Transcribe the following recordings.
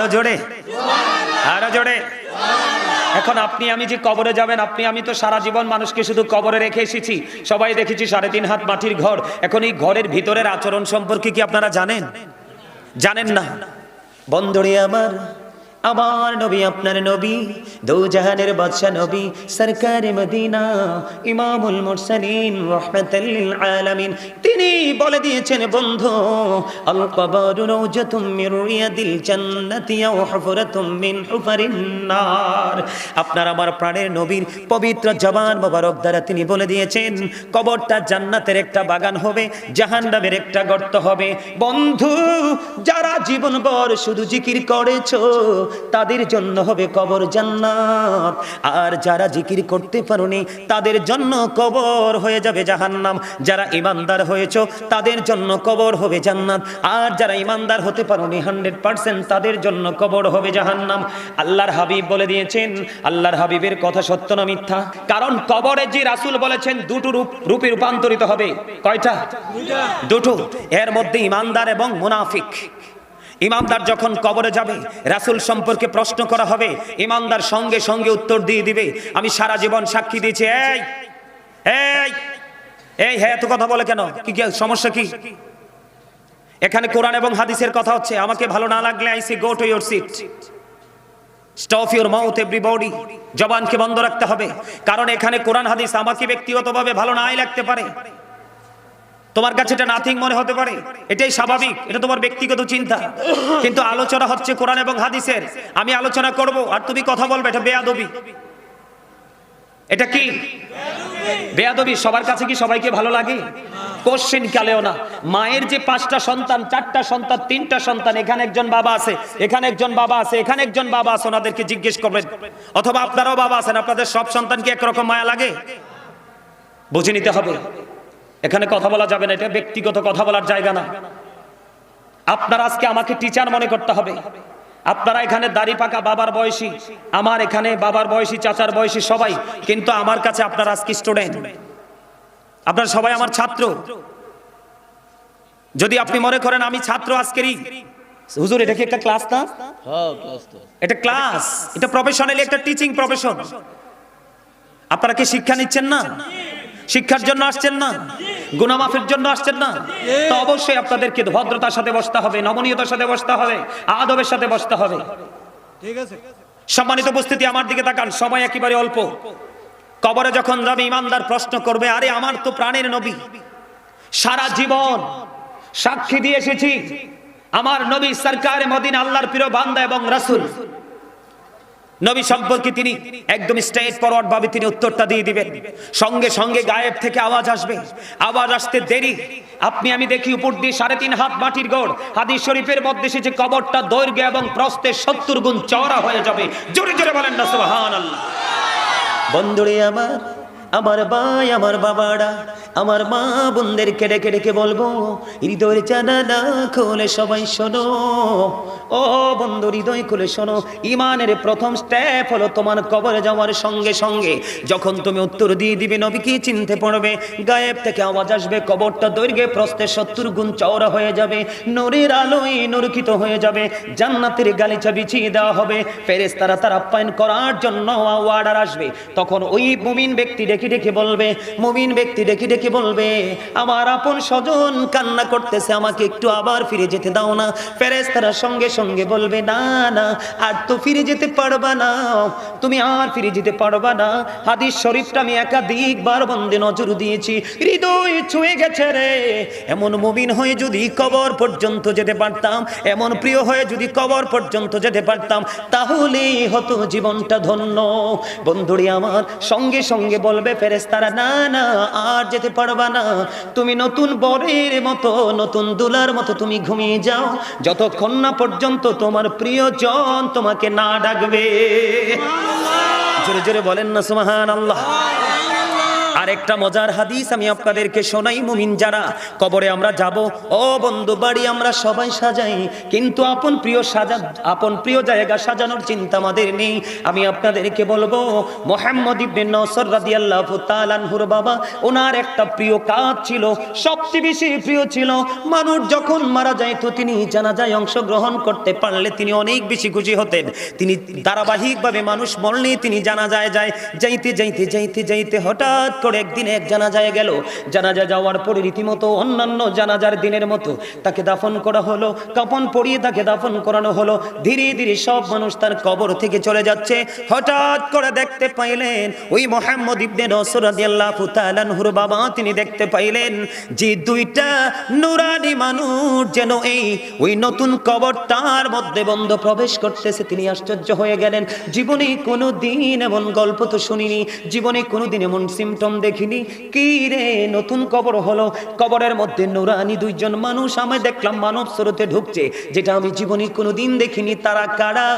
আরও জোরে। আরও জোরে। এখন আপনি, আমি যে কবরে যাবেন, আপনি, আমি তো সারা জীবন মানুষকে শুধু কবরে রেখে এসেছি। সবাই দেখেছি সাড়ে তিন হাত মাটির ঘর। এখন এই ঘরের ভিতরের আচরণ সম্পর্কে কি আপনারা জানেন? জানেন না। বন্ধরে আমার আমার নবী, আপনার নবী দো জাহানের বাদশাহ নবী, সরকার মদিনা, ইমামুল মুরসালিন, রাহমাতাল আলামিন। তিনি বলে দিয়েছেন, বন্ধু, আল কবরু রওজাতুম মির রিয়াদিল জান্নাতি আও মিন হুফারিন নার। আপনার আমার প্রাণের নবীর পবিত্র জবান মোবারক দ্বারা তিনি বলে দিয়েছেন, কবরটা জান্নাতের একটা বাগান হবে, জাহান্নামের একটা গর্ত হবে। বন্ধু, যারা জীবনভর শুধু জিকির করেছ তাদের জন্য হবে কবর জান্নাত। আর যারা জিকির করতে পারোনি, তাদের জন্য কবর হয়ে যাবে জাহান্নাম। যারা ইমানদার হয়েছো, তাদের জন্য কবর হবে জান্নাত। আর যারা ইমানদার হতে পারোনি হান্ড্রেড পার্সেন্ট তাদের জন্য কবর হবে জাহান্নাম। আল্লাহর হাবিব বলে দিয়েছেন, আল্লাহর হাবিবের কথা সত্য না মিথ্যা? কারণ কবরে যে রাসূল বলেছেন, দুটো রূপ, রূপে রূপান্তরিত হবে। কয়টা? দুটো। এর মধ্যে ইমানদার এবং মুনাফিক। ইমানদার যখন কবরে যাবে, রাসূল সম্পর্কে প্রশ্ন করা হবে, ইমানদার সঙ্গে সঙ্গে উত্তর দিয়ে দিবে। আমি সারা জীবন সাক্ষী দিয়েছি, এই এই এই হ্যাঁ এত কথা বলে কেন? কি সমস্যা কি? এখানে কোরআন এবং হাদিসের কথা হচ্ছে, আমাকে ভালো না লাগলে I see go to your seat stop your mouth everybody জবানকে বন্ধ রাখতে হবে। কারণ এখানে কোরআন, হাদিস আমাকে ব্যক্তিগতভাবে ভালো নাই লাগতে পারে। তোমার কাছে এটা নাথিং মনে হতে পারে? এটাই স্বাভাবিক, এটা তোমার ব্যক্তিগত চিন্তা। কিন্তু আলোচনা হচ্ছে কোরআন এবং হাদিসের। আমি আলোচনা করব, আর তুমি কথা বলবে, এটা বেয়াদবি। এটা কি? বেয়াদবি, সবার কাছে কি সবাইকে ভালো লাগে? কোশ্চেন কালেও না। মায়ের যে পাঁচটা সন্তান, চারটা সন্তান, তিনটা সন্তান, এখানে একজন বাবা আছে, এখানে একজন বাবা আছে, এখানে একজন বাবা আছে, ওনাদেরকে জিজ্ঞেস করবেন। অথবা আপনারাও বাবা আছেন, আপনাদের সব সন্তানকে একরকম মায়া লাগে? বুঝে নিতে হবে। এখানে কথা বলা যাবে না এটা ব্যক্তিগত কথা বলার জায়গা না। আপনার আজকে আমাকে টিচার মনে করতে হবে। আপনারা এখানে দাড়ি পাকা বাবার বয়সী আমার এখানে বাবার বয়সী চাচার বয়সী সবাই কিন্তু আমার কাছে আপনারা আজকে স্টুডেন্ট আপনারা সবাই আমার ছাত্র। যদি আপনি মনে করেন আমি ছাত্র আজকেরই হুজুর এটা কি একটা ক্লাস না? হ্যাঁ ক্লাস তো। এটা ক্লাস এটা প্রফেশনালি একটা টিচিং প্রফেশন আপনারা কি শিক্ষা নিচ্ছেন না? শিক্ষার জন্য আসছেন না? গুনামাফের জন্য আসছেন না? তো অবশ্যই আপনাদেরকে ভদ্রতার সাথে বসতে হবে নমনীয়তার সাথে বসতে হবে আদবের সাথে বসতে হবে। ঠিক আছে। সম্মানিত উপস্থিতি আমার দিকে তাকান সময় একেবারে অল্প। কবরে যখন যাবে ইমানদার প্রশ্ন করবে আরে আমার তো প্রাণের নবী সারা জীবন সাক্ষী দিয়ে এসেছি। আমার নবী সরকার মদিন আল্লাহর প্রিয় বান্দা এবং রাসূল। নবী সম্পর্কে তিনি একদম স্ট্রেট ফরওয়ার্ড ভাবে তিনি উত্তরটা দিয়ে দিবেন। সঙ্গে সঙ্গে গায়েব থেকে আওয়াজ আসবে। আওয়াজ আসতে দেরি। আপনি, আমি দেখি উপর দিয়ে সাড়ে তিন হাত মাটির গড়। হাদিস শরীফের মধ্যে এসেছে কবরটা দৈর্ঘ্য এবং প্রস্থে সত্তর গুণ চওড়া হয়ে যাবে। জোরে জোরে বলেন না, সুবহানাল্লাহ। বন্ধুরে আমার আমার ভাই, আমার বাবারা, আমার মা বোনদেরকে ডেকে ডেকে বলব, হৃদয়ের জানালা খোলে সবাই শোনো। ও বন্ধু, হৃদয় খুলে শোনো। ইমানের প্রথম স্টেপ হলো তোমার কবরে যাওয়ার সঙ্গে সঙ্গে যখন তুমি উত্তর দিয়ে দিবে নবীকে চিনতে পড়বে গায়েব থেকে আওয়াজ আসবে, কবরটা দৈর্ঘ্যে প্রস্থে সত্তর গুণ চওড়া হয়ে যাবে, নূরের আলোয় নরকিত হয়ে যাবে, জান্নাতের গালিচা বিছিয়ে দেওয়া হবে। ফেরেস তারা তার আপ্যায়ন করার জন্য ওয়ার্ডার আসবে। তখন ওই মুমিন ব্যক্তি ডেকে ডেকে বলবে, মুমিন ব্যক্তি ডেকে ডেকে বলবে, আমার আপন স্বজন কান্না করতেছে, আমাকে একটু আবার ফিরে যেতে দাও না। ফেরেস তারা সঙ্গে সঙ্গে বলবে, না না, আর তো ফিরে যেতে পারবা না। তুমি আর ফিরে যেতে পারবা না। হাদিস শরীফটা আমি একাধিকবার বন্দে নজর দিয়েছি। হৃদয় ছুঁয়ে গেছে রে। এমন মুমিন হয়ে যদি কবর পর্যন্ত যেতে পারতাম, এমন প্রিয় হয়ে যদি কবর পর্যন্ত যেতে পারতাম, তাহলেই হতো জীবনটা ধন্য। বন্ধুরি আমার সঙ্গে সঙ্গে বলবে ফেরেস্তারা না না আর যেতে পারবা না। তুমি নতুন বরের মতো নতুন দুলার মতো তুমি ঘুমিয়ে যাও। যতক্ষণ না পর্যন্ত তোমার প্রিয় জন তোমাকে না ডাকবে। জোরে জোরে বলেন না সুমাহান আল্লাহ আরেকটা মজার হাদিস আমি আপনাদেরকে শোনাই, মুমিন যারা, কবরে আমরা যাব। ও বন্ধু, বাড়ি আমরা সবাই সাজাই, কিন্তু আপন প্রিয় সাজা, আপন প্রিয় জায়গা সাজানোর চিন্তা আমাদের নেই। আমি আপনাদেরকে বলব, মোহাম্মদ ইবনে নসর রাদিয়াল্লাহু তাআলা আনহুর বাবা, ওনার একটা প্রিয় কাজ ছিল, সবচেয়ে বেশি প্রিয় ছিল, মানুষ যখন মারা যায় তো তিনি জানাজায় অংশগ্রহণ করতে পারলে তিনি অনেক বেশি খুশি হতেন। তিনি ধারাবাহিকভাবে মানুষ মরলে তিনি জানাজায় যায়, যাইতে যাইতে যাইতে যাইতে হঠাৎ করে একদিন এক জানাজায় গেল। জানাজা যাওয়ার পরে রীতিমতো অন্যান্য জানাজার দিনের মতো তাকে দাফন করা হলো, কাপন পরিয়ে তাকে দাফন করানো হলো। ধীরে ধীরে সব মানুষ তার কবর থেকে চলে যাচ্ছে। হঠাৎ করে দেখতে পাইলেন, ওই মোহাম্মদ ইবনে নসর রাদিয়াল্লাহু তাআলা আনহুর বাবা তিনি দেখতে পাইলেন যে দুইটা নুরানি মানুষ যেন এই, ওই নতুন কবর তার মধ্যে বন্ধ প্রবেশ করতেছে। তিনি আশ্চর্য হয়ে গেলেন, জীবনে কোনো দিন এমন গল্প তো শুনিনি। জীবনে কোনো দিন এমন সিমটম দেখিনি। কি রে, নতুন কবর হলো? কবরের মধ্যে নুরানি দুইজন মানুষ আমি দেখলাম, মানব স্রোতে ঢুকছে, যেটা আমি জীবনে কোনো দিন দেখিনি। তারা কারা?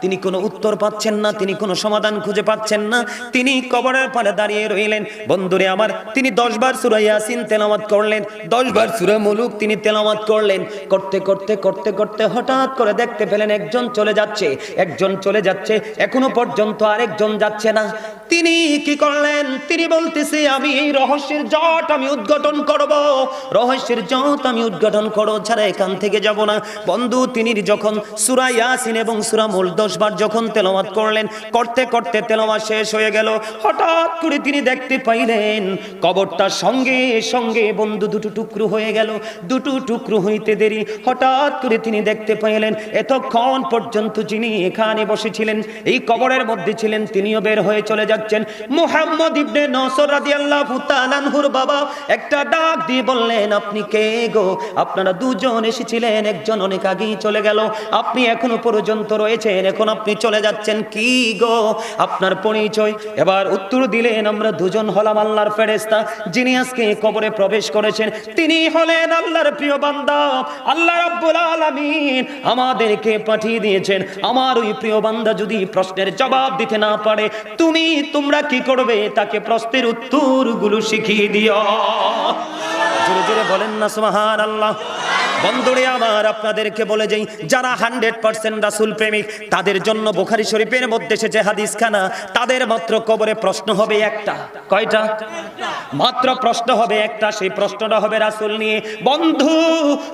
তিনি কোনো উত্তর পাচ্ছেন না, তিনি কোনো সমাধান খুঁজে পাচ্ছেন না। তিনি কবরের পারে দাঁড়িয়ে রইলেন। বন্ধুরে আমার, তিনি দশ বার সুরা ইয়াসিন তেলাওয়াত করলেন। দশ বার সুরা মুলুক তিনি তেলাওয়াত করলেন। করতে করতে করতে করতে হঠাৎ করে দেখতে পেলেন একজন চলে যাচ্ছে, একজন চলে যাচ্ছে, এখনও পর্যন্ত আরেকজন যাচ্ছে না। তিনি কি করলেন? তিনি বলতেছে, আমি এই রহস্যের জট আমি উদ্ঘাটন করব। রহস্যের জট আমি উদ্ঘাটন করো ছাড়া এখান থেকে যাব না। বন্ধু, তিনি যখন সুরা ইয়াসিন এবং সুরা মুল দশ বার যখন তেলাওয়াত করলেন, করতে করতে তেলাওয়াত শেষ হয়ে গেল। হঠাৎ করে তিনি দেখতে পাইলেন, কবরটা সঙ্গে সঙ্গে বন্ধু দুটো টুকরো হয়ে গেল। দুটো টুকরো হইতে দেরি। হঠাৎ করে তিনি দেখতে পাইলেন, এতক্ষণ পর্যন্ত যিনি এখানে বসেছিলেন, এই কবরের মধ্যে ছিলেন, তিনিও বের হয়ে চলে যাচ্ছেন। মুহাম্মদ ইবনে নসর রাদিয়াল্লাহু তাআলা আনহুর বাবা একটা ডাক দিয়ে বললেন, আপনি কে গো? আপনারা দুজন এসেছিলেন, একজন অনেক আগেই চলে গেল। আপনি এখনও পর্যন্ত রয়েছেন, এখন আপনি চলে যাচ্ছেন কি গো? আপনার পরিচয়। এবার উত্তর দিলেন, আমরা দুজন হলাম আল্লাহর ফেরেশতা, যিনি আজকে কবরে প্রবেশ করেছেন। তিনি হলেন আল্লাহর প্রিয় বান্দা। আল্লাহ রাব্বুল আলামিন আমাদেরকে পাঠিয়ে দিয়েছেন। আমার ওই প্রিয় বান্দা যদি প্রশ্নের জবাব দিতে না পারে, তুমি তোমরা কি করবে? তাকে প্রশ্নের উত্তরগুলো শিখিয়ে দিও। জোরে জোরে বলেন না সুবহান আল্লাহ বন্ধুরে আমার, আপনাদেরকে বলে যাই, যারা হান্ড্রেড পার্সেন্ট রাসুল প্রেমিক, তাদের জন্য বোখারি শরীফের মধ্যে এসেছে হাদিস খানা তাদের মাত্র কবরে প্রশ্ন হবে একটা। কয়টা? মাত্র প্রশ্ন হবে একটা, সেই প্রশ্নটা হবে রাসুল নিয়ে। বন্ধু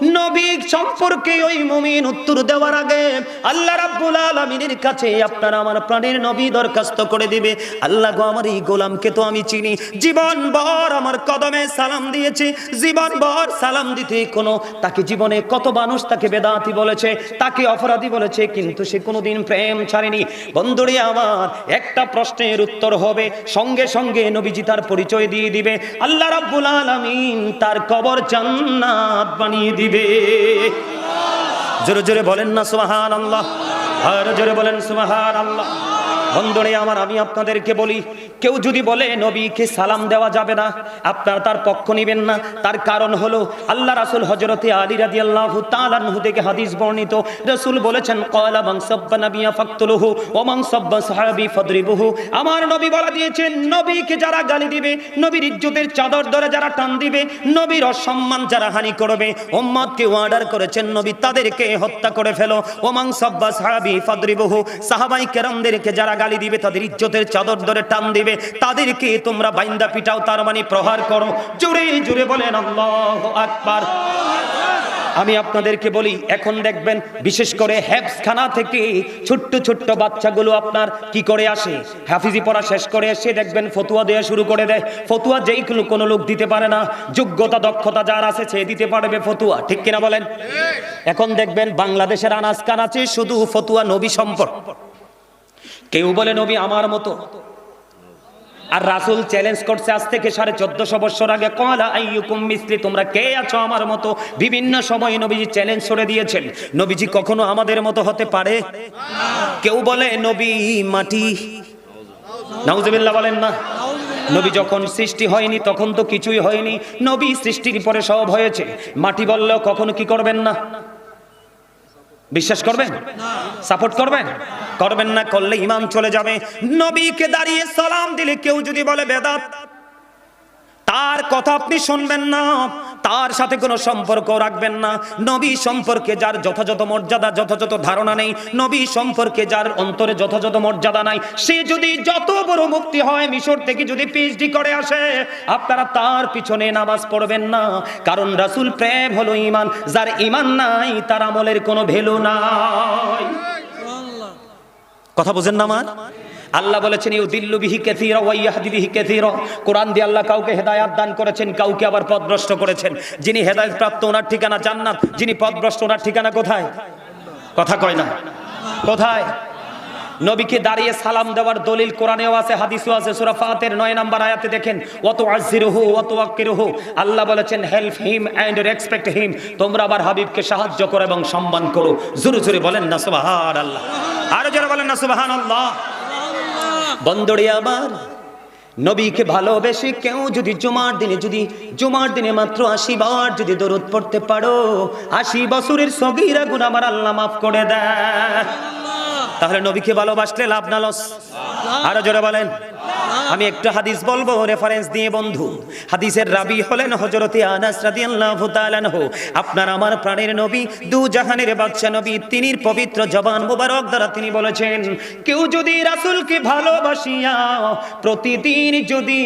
নবী সম্পর্কে ওই মুমিন উত্তর দেওয়ার আগে, আল্লাহ রাব্বুল আলামিনের কাছে আপনার আমার প্রাণের নবী দরখাস্ত করে দিবে। আল্লাহ গো, আমার এই গোলামকে তো আমি চিনি। জীবন ভর আমার কদমে সালাম দিয়েছে। জীবন ভর সালাম দিতে কোনো, তাকে জীবনে কত মানুষ তাকে বেদাতি বলেছে, তাকে অপরাধী বলেছে, কিন্তু সে কোনোদিন প্রেম ছাড়েনি। বন্ধুরে আমার, একটা প্রশ্নের উত্তর হবে, সঙ্গে সঙ্গে নবীজি তার পরিচয় দিয়ে দিবে। আল্লাহ রাব্বুল আলামিন তার কবর জান্নাত বানিয়ে দিবে। জোরে জোরে বলেন না সুবহান আল্লাহ আর জোরে বলেন সুবহান আল্লাহ বন্ধুরে আমার, আমি আপনাদেরকে বলি, কেউ যদি বলে নবীকে সালাম দেওয়া যাবে না, আপনারা তার পক্ষ নেবেন না। তার কারণ হলো, আল্লাহ রাসূল হযরতে আলী রাদিয়াল্লাহু তাআলা আনহু থেকে হাদিস বর্ণিত। রসুল বলেছেন কয়লা মান সাব্বা নাবিয়া ফাকতুলুহু ওয়া মান সাব্বা সাহাবী ফাদরিবুহু। আমার নবী বলা দিয়েছেন, নবীকে যারা গালি দিবে, নবীর ইজ্জতের চাদর ধরে যারা টান দিবে, নবীর অসম্মান যারা হানি করবে উম্মতকে অর্ডার করেছেন, নবী তাদেরকে হত্যা করে ফেলো। ওমান সাব্বা সাহাবী ফাদরিবুহু। সাহাবাই কেরামদেরকে যারা গালি দিবে তাদের ইজ্জতের চাদর ধরে টান দিবে। তাদেরকে তোমরা বাইন্দা পিটাও তার মানে প্রহার করো। জোরে জোরে বলেন আল্লাহু আকবার। আমি আপনাদেরকে বলি এখন দেখবেন বিশেষ করে হ্যাবসখানা থেকে ছোট্ট ছোট্ট বাচ্চাগুলো আপনার কি করে আসে? হাফিজি পড়া শেষ করে এসে দেখবেন ফতুয়া দেওয়া শুরু করে দেয়। ফতুয়া যেই কোনো কোনো লোক দিতে পারে না। যোগ্যতা দক্ষতা যার আছে সে দিতে পারবে ফতুয়া। ঠিক কিনা বলেন? এখন দেখবেন বাংলাদেশের আনাজ কানাচে শুধু ফতুয়া নবী সম্পর্ক। কেউ বলে, নবী আমার মতো। আর রাসুল চ্যালেঞ্জ করছে আজ থেকে সাড়ে চোদ্দশো বছর আগে, কলা আইয়ুকুম মিস্ত্রি তোমরা কে আছো আমার মতো? বিভিন্ন সময় নবীজি চ্যালেঞ্জ করে দিয়েছেন। নবীজি কখনো আমাদের মতো হতে পারে? কেউ বলে, নবী মাটি। নাউজুবিল্লাহ বলেন না। নবী যখন সৃষ্টি হয়নি, তখন তো কিছুই হয়নি। নবী সৃষ্টির পরে সব হয়েছে। মাটি বললেও কখনো কি করবেন না? বিশ্বাস করবেন? সাপোর্ট করবেন? করবেন না, করলে ইমান চলে যাবে। নবীকে দাঁড়িয়ে সালাম দিলে কেউ যদি বলে বেদাত, তার কথা আপনি শুনবেন না। তার সাথে কোনো সম্পর্ক রাখবেন না। নবী সম্পর্কে যার যথাযথ মর্যাদা যথাযথ ধারণা নেই। নবী সম্পর্কে যার অন্তরে যথাযথ মর্যাদা নাই। সে যদি যত বড় মুক্তি হয় মিশর থেকে যদি পিএইচডি করে আসে আপনারা তার পিছনে নামাজ পড়বেন না। কারণ রাসূল প্রেম হলো ইমান যার ইমান নাই তার আমলের কোনো ভ্যালু নাই। কথা বোঝেন না আমার আল্লাহ বলেছেন ইউ দিল্লু বিহি কেথিরা ওয়া ইয়াহদি বিহি কেথিরা কোরআন দিয়ে আল্লাহ কাউকে হেদায়াত দান করেছেন, কাউকে আবার পথভ্রষ্ট করেছেন। যিনি হেদায়েত প্রাপ্ত, ওনার ঠিকানা জান্নাত। যিনি পথভ্রষ্ট ওনার ঠিকানা কোথায়? কথা কয় না। কোথায়? নবীকে দাঁড়িয়ে সালাম দেওয়ার দলিল কোরআনেও আছে, হাদিসও আছে। সূরা ফাতির 9 নম্বর আয়াতে দেখেন ওয়াত আজিরহু ওয়াত ওয়াক্কিরহু আল্লাহ বলেছেন, help him and respect him. তোমরা আবার হাবিবকে সাহায্য করো এবং সম্মান করো। জোরে জোরে বলেন না, সুবহানাল্লাহ। আরও জোরে বলেন না, সুবহানাল্লাহ। বন্দরে আবার। নবীকে ভালোবেসে কেউ যদি জুমার দিনে যদি জুমার দিনে মাত্র আশি বার যদি দরদ পড়তে পারো আশি বছরের সগিরা গুণ আমার আল্লাহ মাফ করে দেয়। তাহলে নবীকে ভালোবাসলে লাভ না লস। আরও জোরে বলেন। আমি একটু হাদিস বলব রেফারেন্স দিয়ে বন্ধু। হাদিসের রাবি হলেন হযরতে আনাস রাদিয়াল্লাহু তাআলা আনহু। আপনার আমার প্রাণের নবী, দু জাহানের বাদশা নবী, তিনির পবিত্র জবান মোবারক দ্বারা তিনি বলেছেন, কেউ যদি রাসূলকে ভালোবাসিয়া প্রতিদিন যদি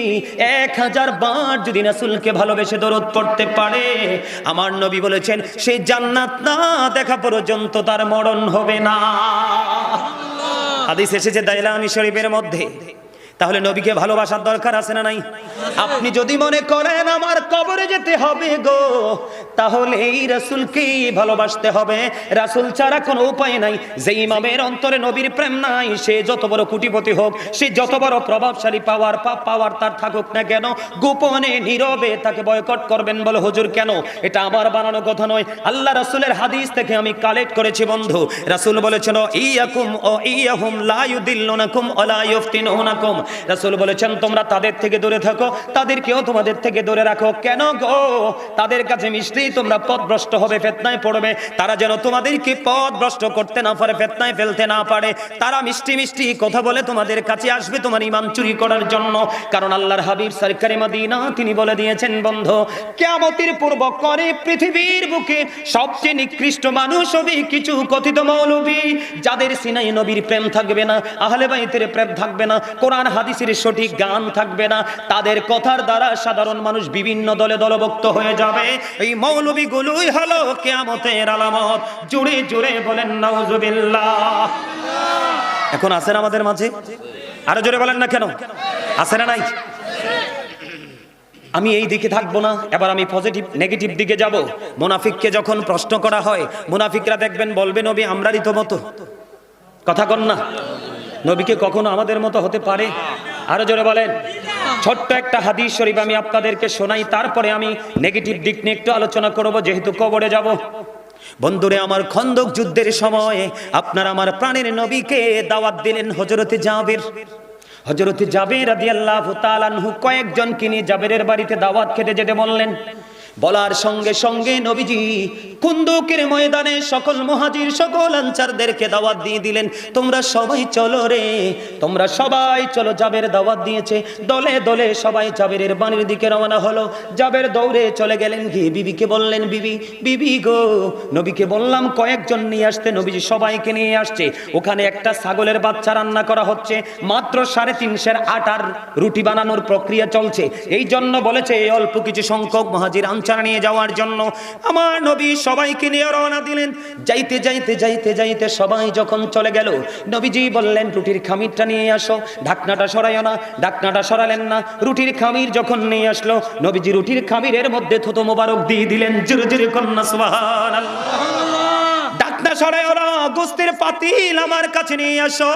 এক হাজার বার যদি রাসূলকে ভালোবেসে দরদ পড়তে পারে, আমার নবী বলেছেন সেই জান্নাত না দেখা পর্যন্ত তার মরণ হবে না। হাদিস এসেছে দাইলামি শরীফের মধ্যে। তাহলে নবীকে ভালোবাসার দরকার আছে না নাই? আপনি যদি মনে করেন আমার কবরে যেতে হবে গো। তাহলে এই রাসূলকে ভালোবাসতে হবে। রাসূল ছাড়া কোনো উপায় নাই। যে ইমামের অন্তরে নবীর প্রেম নাই, সে যত বড় কুটিপতি হোক, সে যত বড় প্রভাবশালী পাওয়ার পাপ পাওয়ার তার থাকুক না কেন, গোপনে, নীরবে তাকে বয়কট করবেন বলে হুজুর কেন? এটা আমার বানানো কথা নয়। আল্লাহ রাসূলের হাদিস থেকে আমি কালেক্ট করেছি বন্ধু। রাসূল বলেছেন ইয়াকুম, ও ইয়াহুম, লা ইউদিল্লুনাকুম ওয়া লা ইফতিনুনাকুম রাসূল বলেছেন, তোমরা তাদের থেকে দূরে থাকো, তাদেরকেও তোমাদের থেকে দূরে রাখো, কেন গো? তাদের কাছে মিশতেই তোমরা পথভ্রষ্ট হবে, ফেতনায় পড়বে। তারা যেন তোমাদেরকে পথভ্রষ্ট করতে না পারে, ফেতনায় ফেলতে না পারে। তারা মিষ্টি মিষ্টি কথা বলে তোমাদের কাছে আসবে তোমার ইমান চুরি করার জন্য। কারণ আল্লাহর হাবিব সরকারি মদিনা, তিনি বলে দিয়েছেন, বন্ধ, কেয়ামতের পূর্ব করে পৃথিবীর বুকে সবচেয়ে নিকৃষ্ট মানুষ হবে কিছু কথিত মৌলবী, যাদের সিনাই নবীর প্রেম থাকবে না, আহলে বাইতের প্রেম থাকবে না, কোরআন, হাদিসের সঠিক গান থাকবে না। তাদের কথার দ্বারা সাধারণ মানুষ বিভিন্ন দলে দলভুক্ত হয়ে যাবে। এই মৌলবীগুলোই হলো কেয়ামতের আলামত। জুড়ে জুড়ে বলেন, নাউজুবিল্লাহ। এখন আছেন আমাদের মাঝে? আরও জোরে বলেন না কেন? আছে না নাই? আমি এই দিকে থাকব না, এবার আমি পজিটিভ নেগেটিভ দিকে যাব। মুনাফিককে যখন প্রশ্ন করা হয়, মুনাফিকরা দেখবেন বলবেন নবী, আমরারই তো মতো। কথা কন না। নবীকে কখনো আমাদের মতো হতে পারে? আরও জোরে বলেন। ছোট্ট একটা হাদিস শরীফ আমি আপনাদেরকে শোনাই, তারপরে আমি নেগেটিভ দিক নিয়ে একটু আলোচনা করব, যেহেতু কবরে যাব। বন্ধুরে, আমার খন্দক যুদ্ধের সময় আপনার আমার প্রাণের নবীকে দাওয়াত দিলেন হজরতে জাবের। হজরতে জাবের রাদিয়াল্লাহু তাআলা আনহু কয়েকজনকে নিয়ে জাবেরের বাড়িতে দাওয়াত খেতে যেতে বললেন। বলার সঙ্গে সঙ্গে নবীজি কুন্দুকের ময়দানে সকল মহাজির সকল আনসারদেরকে দাওয়াত দিয়ে দিলেন। তোমরা সবাই চলো রে। তোমরা সবাই চলো। জাবের দাওয়াত দিয়েছে। দলে দলে সবাই জাবেরের বাণীর দিকে রওনা হলো। জাবের দৌড়ে চলে গেলেন গিয়ে বিবিকে বললেন, বিবি বিবি গো। নবীকে বললাম, কয়েকজন নিয়ে আসতে। নবীজি সবাইকে নিয়ে আসছে। ওখানে একটা ছাগলের বাচ্চা রান্না করা হচ্ছে। মাত্র সাড়ে তিনশের আটার রুটি বানানোর প্রক্রিয়া চলছে। এই জন্য বলেছে অল্প কিছু সংখ্যক মহাজির আনসার নিয়ে যাওয়ার জন্য আমার নবী সবাইকে নিয়ে রওনা দিলেন। যাইতে যাইতে যাইতে যাইতে সবাই যখন চলে গেল নবীজি বললেন রুটির খামিরটা নিয়ে আসো। ঢাকনাটা সরাইও না ঢাকনাটা সরালেন না। রুটির খামির যখন নিয়ে আসলো নবীজি রুটির খামিরের মধ্যে থুতো মোবারক দিয়ে দিলেন জুরে জুরে কন্যা সুবহানাল্লাহ। ডাকনা সরাই ওরা গোস্তের পাতিল আমার কাছে নিয়ে আসো।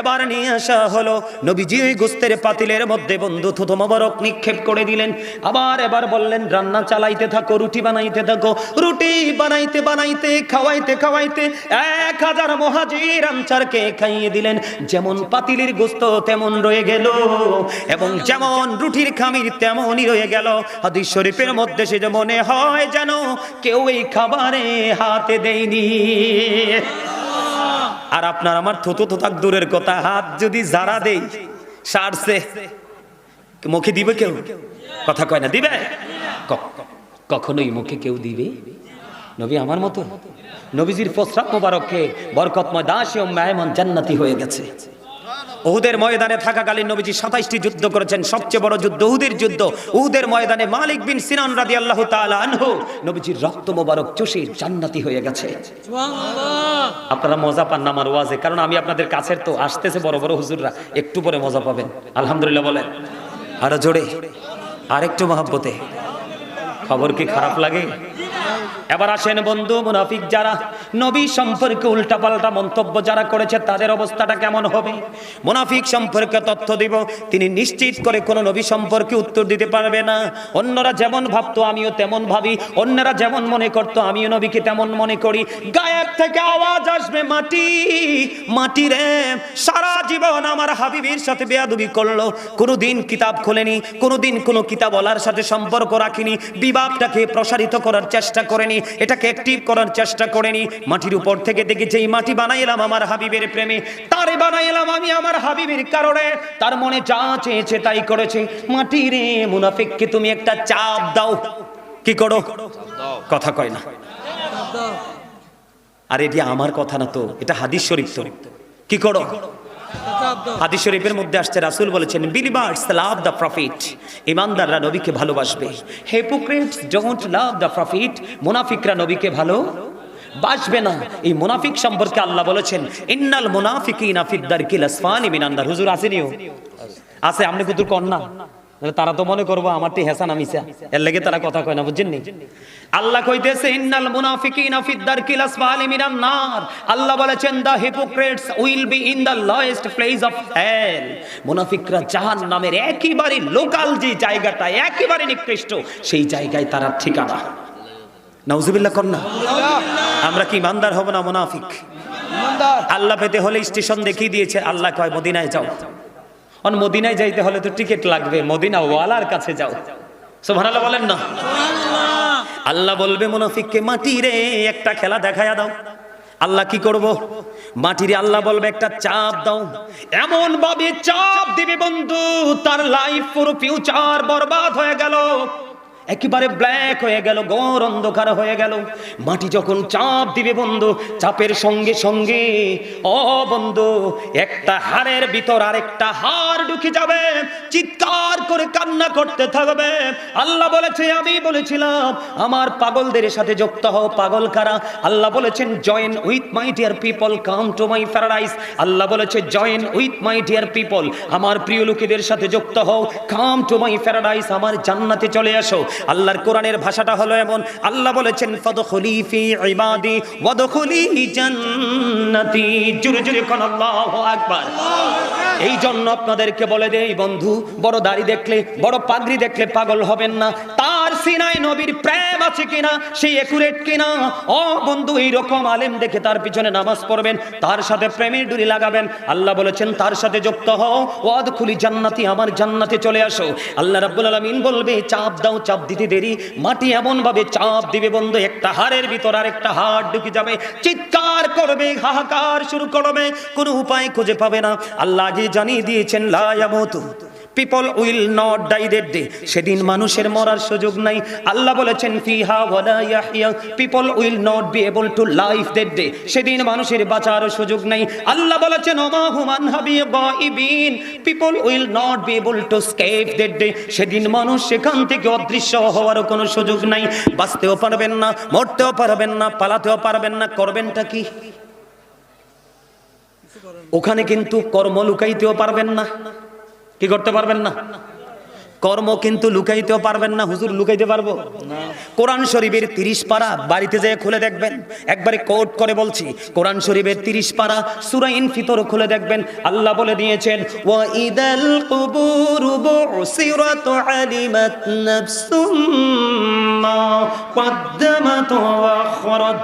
এবার নিয়ে আসা হলো নবীজি ওই গোস্তের পাতিলের মধ্যে বন্ধু থুতো মোবারক নিক্ষেপ করে দিলেন। আবার এবার বললেন, রান্না চালাইতে থাকো, রুটি বানাইতে থাকো। রুটি বানাইতে বানাইতে, খাওয়াইতে খাওয়াইতে এক হাজার মহাজির আনসারকে খাইয়ে দিলেন। যেমন পাতিলের গোস্ত তেমন রয়ে গেল এবং যেমন রুটির খামির তেমনই রয়ে গেল। হাদিস শরীফের মধ্যে সে মনে হয় যেন কেউ এই খাবারে হাতে দেয়নি। আর আপনার আমার থুতু থুতাক দূরের কথা। হাত যদি যারা দেই, সারছে। মুখে দিবে কেউ? কথা কয় না, দিবে? কখনোই মুখে কেউ দিবে? নবী আমার মতো? নবীজির প্রস্রাব মোবারককে বরকতময় দাস এবং মায়মন জান্নাতি হয়ে গেছে। উহুদের ময়দানে থাকাকালীন নবীজি সাতাইশটি যুদ্ধ করেছেন। সবচেয়ে বড় যুদ্ধ উহুদের যুদ্ধ। উহুদের ময়দানে মালিক বিন সিনান রাদি আল্লাহ আনহু নবীজির রক্ত মোবারক চষে জান্নাতি হয়ে গেছে। আপনারা মজা পান না আমার ওয়াজে কারণ আমি আপনাদের কাছের তো আসতেছে বড় বড় হুজুররা। একটু পরে মজা পাবেন। আলহামদুলিল্লাহ বলেন। আরও জোরে আরেকটু মহাব্বতে। খবর কি খারাপ লাগে? এবার আসেন বন্ধু মুনাফিক যারা, নবী সম্পর্কে উল্টাপাল্টা মন্তব্য যারা করেছে, তাদের অবস্থাটা কেমন হবে? মুনাফিক সম্পর্কে তথ্য দিব, তিনি নিশ্চিত করে কোনো নবী সম্পর্কে উত্তর দিতে পারবে না। অন্যরা যেমন ভাবতো, আমিও তেমন ভাবি। অন্যরা যেমন মনে করতো, আমিও নবীকে তেমন মনে করি। গায়েব থেকে আওয়াজ আসবে, মাটি মাটি রে, সারা জীবন আমার হাবিবির সাথে বেয়াদবি করল। কোনোদিন কিতাব খোলেনি, কোনোদিন কোনো কিতাব বলার সাথে সম্পর্ক রাখিনি। বিবাদটাকে প্রসারিত করার চেষ্টা করেনি, এটাকে অ্যাক্টিভ করার চেষ্টা করেনি। মাটির উপর থেকে দেখি যেই মাটি বানাইলাম আমার হাবিবের প্রেমে, তারে বানাইলাম আমি আমার হাবিবের কারণে। তার মনে যা চেয়েছে তাই করেছে। মাটি রে মুনাফিককে তুমি একটা চাপ দাও। কি করো? কথা কয় না। আর এটি আমার কথা না তো, এটা হাদিস শরীফ শরীফ কি করো? হাদিস শরীফের মধ্যে আসছে, রাসুল বলেছেন বিলিভার্স লাভ দ্য প্রফিট ইমানদাররা নবীকে ভালোবাসবে। Hypocrite don't love the prophet মুনাফিকরা নবীকে ভালো বাসবে না। এই মুনাফিক সম্পর্কে আল্লাহ বলেছেন, ইন্নাল মুনাফিক ফিদ দারকিল মিনান্দার হুজুর আসেনিও? আছে, আপনি কুতুর কন্যা তারা তো মনে করব আমারটি হেসান আমিসা এর লেগে তারা কথা কয় না বুঝছেন নি? আল্লাহ কইতেছে ইন্নাল মুনাফিকিনা ফিদ দারকিল আসফালি মিনান নার। আল্লাহ বলেছেন the hypocrites will be in the lowest place of hell. মুনাফিকরা জাহান্নামের একেবারে লোকাল যে জায়গাটা একেবারে নিকৃষ্ট সেই জায়গায় তারা ঠিকানা। নাউজুবিল্লাহ কন্যা আমরা কি ইমানদার হব না মুনাফিক? আল্লাহ পেতে হলে স্টেশন দেখিয়ে দিয়েছে আল্লাহ কয় মদিনায় যাও। অন মদিনায় যাইতে হলে তো টিকিট লাগবে মদিনা ওয়ালার কাছে যাও। সোভানাল্লাহ বলেন না। আল্লাহ বলবে, মুনাফিককে মাটি রে, একটা খেলা দেখায়া দাও। আল্লাহ কি করব? মাটিরে আল্লাহ বলবে, একটা চাপ দাও। এমন ভাবে চাপ দিবে বন্ধু, তার লাইফ পুরো ফিউচার বরবাদ হয়ে গেল। একেবারে ব্ল্যাক হয়ে গেল গর অন্ধকার হয়ে গেল। মাটি যখন চাপ দিবে বন্ধু, চাপের সঙ্গে সঙ্গে, ও বন্ধু, একটা হাড়ের ভিতর আর একটা হাড় ঢুকে যাবে, চিৎকার করে কান্না করতে থাকবে। আল্লাহ বলেছে, আমি বলেছিলাম, আমার পাগলদের সাথে যুক্ত হও, পাগল কারা? আল্লাহ বলেছেন join with my dear people come to my paradise আল্লাহ বলেছে join with my dear people আমার প্রিয় লোকেদের সাথে যুক্ত হও কাম টু মাই প্যারাডাইস আমার জান্নাতে চলে আসো। আল্লাহর কোরআনের ভাষাটা হলো এমন। আল্লাহ বলেছেন, ফদখুলি ইবাদি, ওয়াদখুলি জান্নাতি। জোরে জোরে কোন আল্লাহু আকবার। এই জন্য আপনাদেরকে বলে দেই বন্ধু, বড় দাড়ি দেখলে, বড় পাগড়ি দেখলে পাগল হবেন না। তার সিনায় নবীর প্রেম আছে কিনা সেই একুরেট কিনা? ও বন্ধু, এইরকম আলেম দেখে তার পিছনে নামাজ পড়বেন, তার সাথে প্রেমের ডুরি লাগাবেন। আল্লাহ বলেছেন, তার সাথে যুক্ত হও। ওয়াদ খুলি জান্নাতি, আমার জান্নাতে চলে আসো। আল্লাহ রাব্বুল আলামিন বলবে, চাপ দাও, চাপ দিতে দেরি, মাটি এমনভাবে চাপ দিবে বন্ধু, একটা হাড়ের ভিতর আর একটা হাড় ঢুকে যাবে। চিৎকার করবে, হাহাকার শুরু করবে, কোনো উপায় খুঁজে পাবে না। আল্লাহ জানিয়ে দিয়েছেন লায়ামতু people will not die that day সেদিন মানুষের মরার সুযোগ নাই। আল্লাহ বলেছেন, ফিহা ওয়ালা ইয়াহইয়া। People will not be able to life that day সেদিন মানুষের বাঁচার সুযোগ নাই। আল্লাহ বলেছেন, ওমা হুমান হাবি গাইবিন people will not be able to escape that day সেদিন মানুষ সেখান থেকে অদৃশ্য হওয়ারও কোনো সুযোগ নাই। বাঁচতেও পারবেন না, মরতেও পারবেন না, পালাতেও পারবেন না। করবেনটা কি? ওখানে কিন্তু কর্ম লুকাইতেও পারবেন না। কি করতে পারবেন না? কর্ম কিন্তু লুকাইতেও পারবেন না, হুজুর লুকাইতে পারব? কোরআন শরীফের তিরিশ পারা বাড়িতে যেয়ে খুলে দেখবেন। একবারে কোট করে বলছি, কোরআন শরীফের তিরিশ পারা সুরাইন ফিতর খুলে দেখবেন। আল্লাহ বলে দিয়েছেন ওয়া ইদাল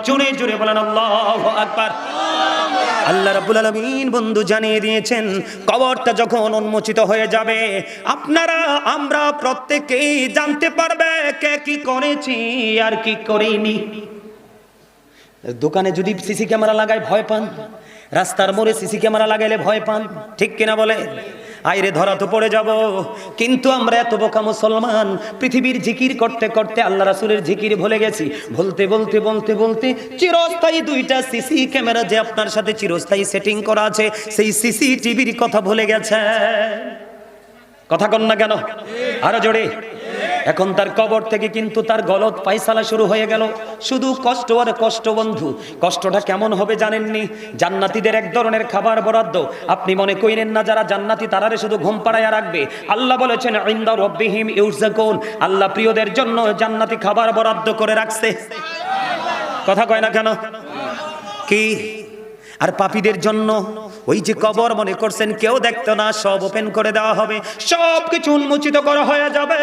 জোরে জোরে বলেন, আল্লাহু আকবার। রাব্বুল আলামিন বন্ধু জানিয়ে দিয়েছেন, কবরটা যখন উন্মোচিত হয়ে যাবে, আপনারা, আমরা প্রত্যেকেই জানতে পারবে কে কি করেছি আর কি করিনি। দোকানে যদি সিসি ক্যামেরা লাগায় ভয় পান, রাস্তার মোড়ে সিসি ক্যামেরা লাগাইলে ভয় পান, ঠিক কিনা বলে? আইরে ধরা তো পড়ে যাব। কিন্তু আমরা এত বোকা মুসলমান, পৃথিবীর জিকির করতে করতে আল্লাহ রাসুলের জিকির ভুলে গেছি। বলতে বলতে বলতে বলতে চিরস্থায়ী দুইটা সিসি ক্যামেরা যে আপনার সাথে চিরস্থায়ী সেটিং করা আছে, সেই সিসি সিসিটিভির কথা ভুলে গেছে কথা কন না কেন? আরও জোরে। এখন তার কবর থেকে কিন্তু তার গলত পায়সালা শুরু হয়ে গেল। শুধু কষ্ট আর কষ্ট, বন্ধু। কষ্টটা কেমন হবে জানেননি? জান্নাতীদের এক ধরনের খাবার বরাদ্দ। আপনি মনে কইরেন না যারা জান্নাতি, তারারে শুধু ঘুম পাড়াইয়া রাখবে। আল্লাহ বলেছেন, ইন্দা রব্বিহিম ইউরজাকুন। আল্লাহ প্রিয়দের জন্য জান্নাতি খাবার বরাদ্দ করে রাখছে। কথা কয় না কেন? কি? আর পাপীদের জন্য? ওই যে কবর মনে করছেন, কেউ দেখতো না, সব ওপেন করে দেওয়া হবে। সব কিছু উন্মোচিত করা হয়ে যাবে।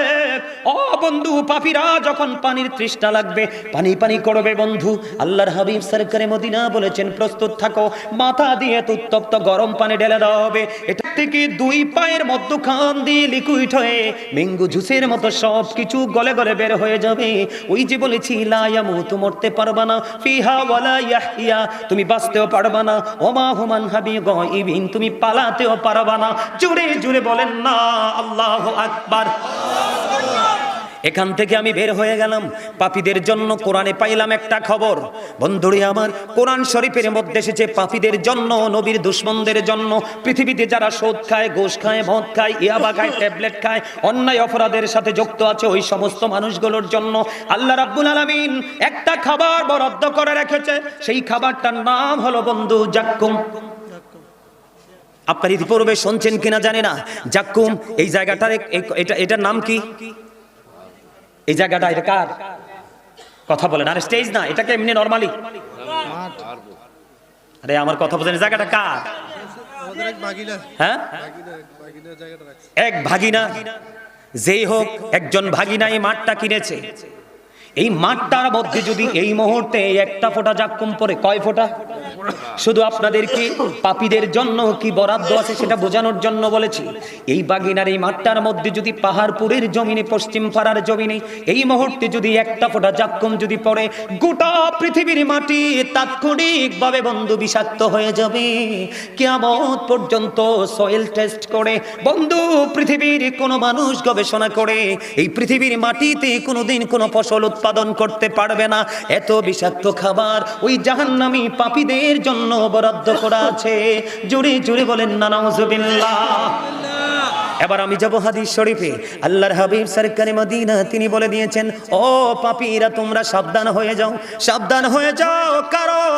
ও বন্ধু, পাপীরা যখন পানির তৃষ্ণা লাগবে, পানি পানি করবে বন্ধু। আল্লাহর হাবিব সরকারে মদিনা বলেছেন, প্রস্তুত থাকো। মাথা দিয়ে উত্তপ্ত গরম পানি ঢেলে দেওয়া হবে। এটা থেকে দুই পায়ের মধ্যখান দিয়ে লিকুইড হয়ে মেঙ্গু জুসের মতো সব কিছু গলে গলে বের হয়ে যাবে। ওই যে বলেছি লায়ামু তু মরতে পারবা না। ফিহা ওয়ালা ইয়াহিয়া তুমি বাঁচতেও পারবা না। ওমা হুমান হাবি তুমি পালাতেও পারবা না। জুড়ে জুড়ে বলেন, না, আল্লাহ আকবার। এখান থেকে আমি বের হয়ে গেলাম। পাপীদের জন্য কোরআনে পাইলাম একটা খবর। বন্ধুরি আমার, কোরআন শরীফের মধ্যে এসেছে, পাপীদের জন্য, নবীর দুশ্মনদের জন্য। পৃথিবীতে যারা সোদ খায়, গোশ খায়, মদ খায়, ইয়াবা খায়, ট্যাবলেট খায়, অন্যায় অপরাধের সাথে যুক্ত আছে ওই সমস্ত মানুষগুলোর জন্য, আল্লাহ রাব্বুল আলামিন একটা খাবার বরাদ্দ করে রেখেছে। সেই খাবারটার নাম হলো বন্ধু জাক্কুম। আপনার ইতিপূর্বে শুনছেন কিনা জানি না। জাক্কুম এই জায়গাটার এটা এটার নাম কি? এই জায়গাটা, এটা কার? কথা বলেন আর স্টেজ না, এটাকে এমনি নরমালি আরে আমার কথা বলেন জায়গাটা কার? হ্যাঁ? এক ভাগিনা। যেই হোক, একজন ভাগিনা এই মাঠটা কিনেছে। এই মাঠটার মধ্যে যদি এই মুহূর্তে একটা ফোঁটা জাক্কুম পরে কয় ফোঁটা? শুধু আপনাদেরকে পাপীদের জন্য কি বরাদ্দ আছে সেটা বোঝানোর জন্য বলেছি। এই বাগিনার এই মাঠটার মধ্যে যদি পাহাড়পুরের জমিনে, পশ্চিম পাড়ার জমিনে এই মুহূর্তে যদি একটা ফোঁটা জাক্কুম যদি পড়ে, গোটা পৃথিবীর মাটি তাৎক্ষণিকভাবে বন্ধু বিষাক্ত হয়ে যাবে। কেমন পর্যন্ত সয়েল টেস্ট করে, বন্ধু পৃথিবীর কোনো মানুষ গবেষণা করে, এই পৃথিবীর মাটিতে কোনোদিন কোনো ফসল উৎপাদন করতে পারবে না। এত বিষাক্ত খাবার ওই জাহান্নামী পাপীদের জন্য বরাদ্দ করা আছে। জুড়ে জুড়ে বলেন, নানাউজুবিল্লাহ। এবার আমি যাব হাদিস শরীফে। আল্লাহর হাবিব সরকারি মদিনা, তিনি বলে দিয়েছেন, ও পাপীরা, তোমরা সাবধান হয়ে যাও, সাবধান হয়ে যাও, কারণ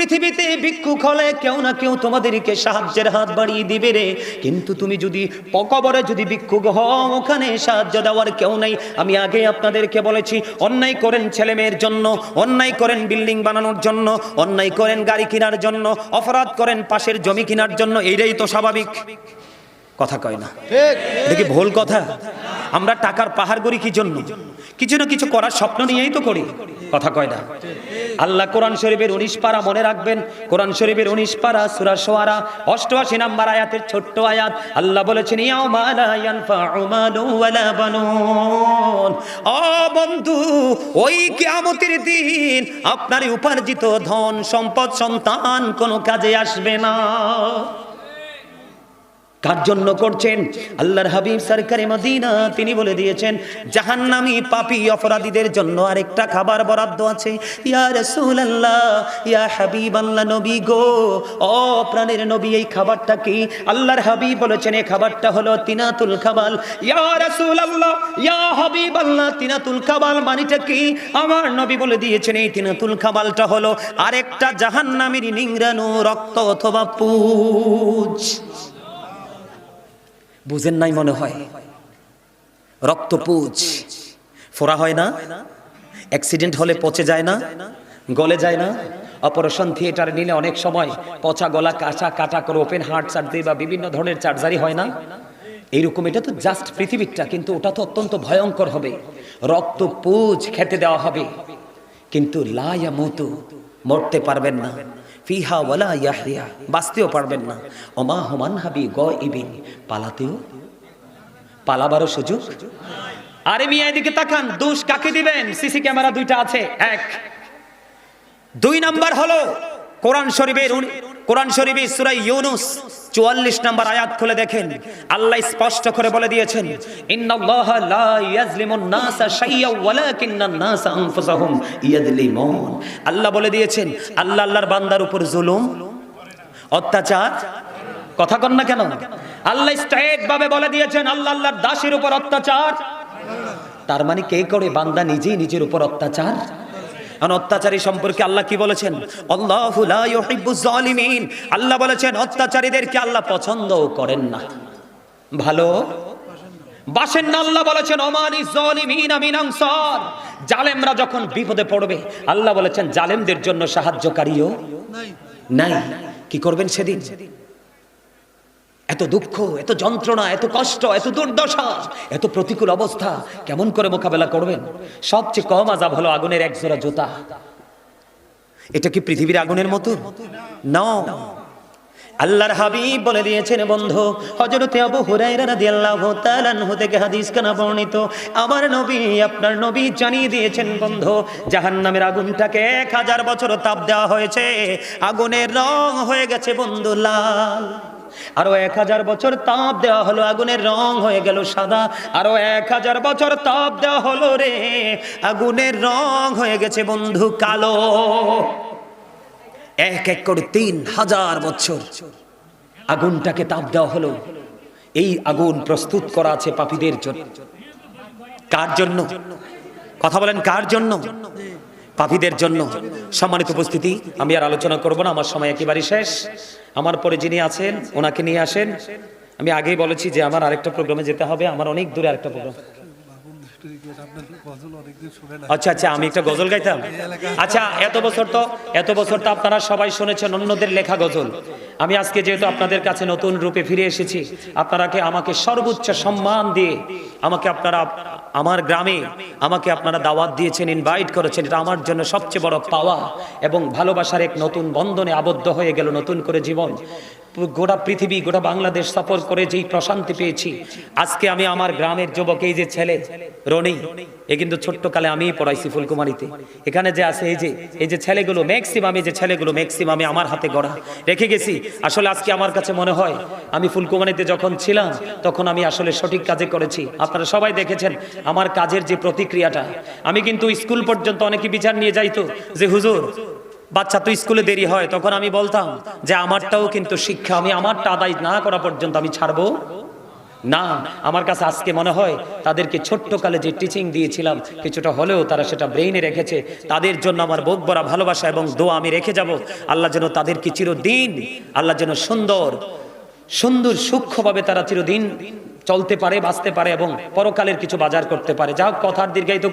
পৃথিবীতে ভিক্ষুক হলে কেউ না কেউ তোমাদেরকে সাহায্যের হাত বাড়িয়ে দিবে রে। কিন্তু তুমি যদি পকবরে যদি ভিক্ষুক হও, ওখানে সাহায্য দেওয়ার কেউ নাই। আমি আগে আপনাদেরকে বলেছি, অন্যায় করেন ছেলে মেয়ের জন্য, অন্যায় করেন বিল্ডিং বানানোর জন্য, অন্যায় করেন গাড়ি কেনার জন্য, অপরাধ করেন পাশের জমি কেনার জন্য, এইটাই তো স্বাভাবিক। কথা কয় না। দেখি ভুল কথা। আমরা টাকার পাহাড় করি কি জন্য? কিছু না কিছু করার স্বপ্ন নিয়েই তো করি। কথা কয় না। আল্লাহ কোরআন শরীফের উনিশ পারা মনে রাখবেন। কোরআন শরীফের উনিশ পারা সুরা সোয়ারা অষ্টআশি নাম্বার আয়াতের ছোট্ট আয়াত। আল্লাহ বলেছেন ও বন্ধু ওই কিয়ামতের দিন আপনার উপার্জিত ধন সম্পদ সন্তান কোনো কাজে আসবে না। কার জন্য করছেন? আল্লাহর হাবিব সরকারি মদিনা, তিনি বলে দিয়েছেন, জাহান্নামী পাপী অপরাধীদের জন্য আরেকটা খাবার বরাদ্দ আছে। ইয়া রাসূলুল্লাহ, ইয়া হাবিব আল্লাহ নবী গো ও প্রাণের নবী, এই খাবারটা কি? আল্লাহর হাবিব বলেছেন, এই খাবারটা হলো তিনাতুল খাবাল। ইয়া রাসূলুল্লাহ, ইয়া হাবিব আল্লাহ তিনাতুল খাবাল মানিটা কি? আমার নবী বলে দিয়েছেন, এই তিনাতুল খাবালটা হলো আরেকটা জাহান্নামীর নিংরানো রক্ত অথবা পুজ। বুঝেন নাই মনে হয়। রক্তপুজ ফোড়া হয় না? অ্যাক্সিডেন্ট হলে পচে যায় না? গলে যায় না? অপারেশন থিয়েটারে নিলে অনেক সময় পচা গলা, কাঁচা কাটা করে ওপেন হার্ট সার্জারি বা বিভিন্ন ধরনের সার্জারি হয় না? এইরকম এটা তো জাস্ট পৃথিবীরটা, কিন্তু ওটা তো অত্যন্ত ভয়ঙ্কর হবে। রক্ত পুজ খেতে দেওয়া হবে। কিন্তু লায়া মতো মরতে পারবেন না। ফিহা ওয়ালা ইয়াহিয়া বাঁচতেও পারবেন না। অমা হমান হাবি গ ইবিন পালাতেও পালাবারও সুযোগ। আরে মিয়া, এদিকে তাকান, দোষ কাকে দিবেন? সিসি ক্যামেরা দুইটা আছে, এক। দুই নাম্বার হলো কোরআন শরীফের কোরআন শরীফের সুরাই ইউনুস। 44 নম্বর আয়াত খুলে দেখেন। আল্লাহ স্পষ্ট করে বলে দিয়েছেন আল্লাহ বলে দিয়েছেন, আল্লাহ আল্লাহর বান্দার উপর জুলুম, অত্যাচার, কথা কন না কেন? আল্লাহ স্ট্রেট ভাবে বলে দিয়েছেন, আল্লাহ আল্লাহর দাসের উপর অত্যাচার। তার মানে কে করে বান্দা নিজেই নিজের উপর অত্যাচার? আর অত্যাচারী সম্পর্কে আল্লাহ কি বলেছেন? আল্লাহু বলেছেন, অত্যাচারীদেরকে আল্লাহ পছন্দও করেন না। ভালো? বলেছেন মিন আনসার। জালেমরা যখন বিপদে পড়বে, আল্লাহ বলেছেন, জালেমদের জন্য সাহায্যকারীও নাই। কি করবেন সেদিন? এত দুঃখ, এত যন্ত্রণা, এত কষ্ট, এত দুর্দশা, এত প্রতিকূল অবস্থা, কেমন করে মোকাবেলা করবেন? সবচেয়ে কম আজাব হলো আগুনের এক জোড়া জুতা। এটা কি পৃথিবীর আগুনের মতো? না। আল্লাহর হাবিব বলে দিয়েছেন, বন্ধু, হযরতে আবু হুরায়রা রাদিয়াল্লাহু তাআলা আনহু থেকে হাদিস কানা বর্ণিত। আমার নবী, আপনার নবী জানিয়ে দিয়েছেন, বন্ধু, জাহান্নামের আগুনটাকে এক হাজার বছর তাপ দেওয়া হয়েছে। আগুনের রং হয়ে গেছে, বন্ধু, লাল। আরও এক হাজার বছর তাপ দেওয়া হলো, আগুনের রং হয়ে গেল সাদা। আরও এক হাজার বছর তাপ দেওয়া হলো রে, আগুনের রং হয়ে গেছে বন্ধু কালো। এক এক করে তিন হাজার বছর আগুনটাকে তাপ দেওয়া হলো। এই আগুন প্রস্তুত করা আছে পাপীদের জন্য। কার জন্য? কথা বলেন, কার জন্য? পাপীদের জন্য। সম্মানিত উপস্থিতি, আমি আর আলোচনা করব না, আমার সময় একেবারে শেষ। আমার পরে যিনি আছেন, ওনাকে নিয়ে আসেন। আমি আগেই বলেছি যে আমার আরেকটা প্রোগ্রামে যেতে হবে, আমার অনেক দূরে আরেকটা প্রোগ্রাম। আচ্ছা আচ্ছা আমি একটা গজল গাইতাম। আচ্ছা এত বছর তো এত বছর তো আপনারা সবাই শুনেছেন অন্যদের লেখা গজল। আমি আজকে যেহেতু আপনাদের কাছে নতুন রূপে ফিরে এসেছি আপনারাকে আমাকে সর্বোচ্চ সম্মান দিয়ে আমাকে আপনারা আমার গ্রামে আমাকে আপনারা দাওয়াত দিয়েছেন ইনভাইট করেছেন এটা আমার জন্য সবচেয়ে বড় পাওয়া এবং ভালোবাসার এক নতুন বন্ধনে আবদ্ধ হয়ে গেল নতুন করে জীবন। গোটা পৃথিবী, গোটা বাংলাদেশ সফর করে যেই প্রশান্তি পেয়েছি। আজকে আমি আমার গ্রামের যুবক, এই যে ছেলে, রনি, এ কিন্তু ছোট্ট কালে আমিই পড়াইছি ফুলকুমারিতে। এখানে যে আছে, এই যে এই যে ছেলেগুলো ম্যাক্সিমাম এই যে ছেলেগুলো ম্যাক্সিমামে আমার হাতে গড়া। রেখে গেছি। আসলে আজকে আমার কাছে মনে হয়, আমি ফুলকুমারিতে যখন ছিলাম, তখন আমি আসলে সঠিক কাজে করেছি। আপনারা সবাই দেখেছেন আমার কাজের যে প্রতিক্রিয়াটা। আমি কিন্তু স্কুল পর্যন্ত অনেকে বিচার নিয়ে যাইতো যে, হুজুর বাচ্চা তো স্কুলে দেরি হয়, তখন আমি বলতাম যে আমারটাও কিন্তু শিক্ষা, আমি আমারটা আদায় না করা পর্যন্ত আমি ছাড়বো? না, আমার কাছে আজকে মনে হয় তাদেরকে ছোট্ট কালে যে টিচিং দিয়েছিলাম, কিছুটা হলেও তারা সেটা ব্রেইনে রেখেছে। তাদের জন্য আমার বোধ বড়া ভালোবাসা এবং দোয়া আমি রেখে যাব। আল্লাহ যেন তাদেরকে চিরদিন, আল্লাহ যেন সুন্দর সুন্দর সূক্ষ্মভাবে তারা চিরদিন চলতে পারে, বাঁচতে পারে এবং পরকালের কিছু বাজার করতে পারে। যা কথার দীর্ঘায়িত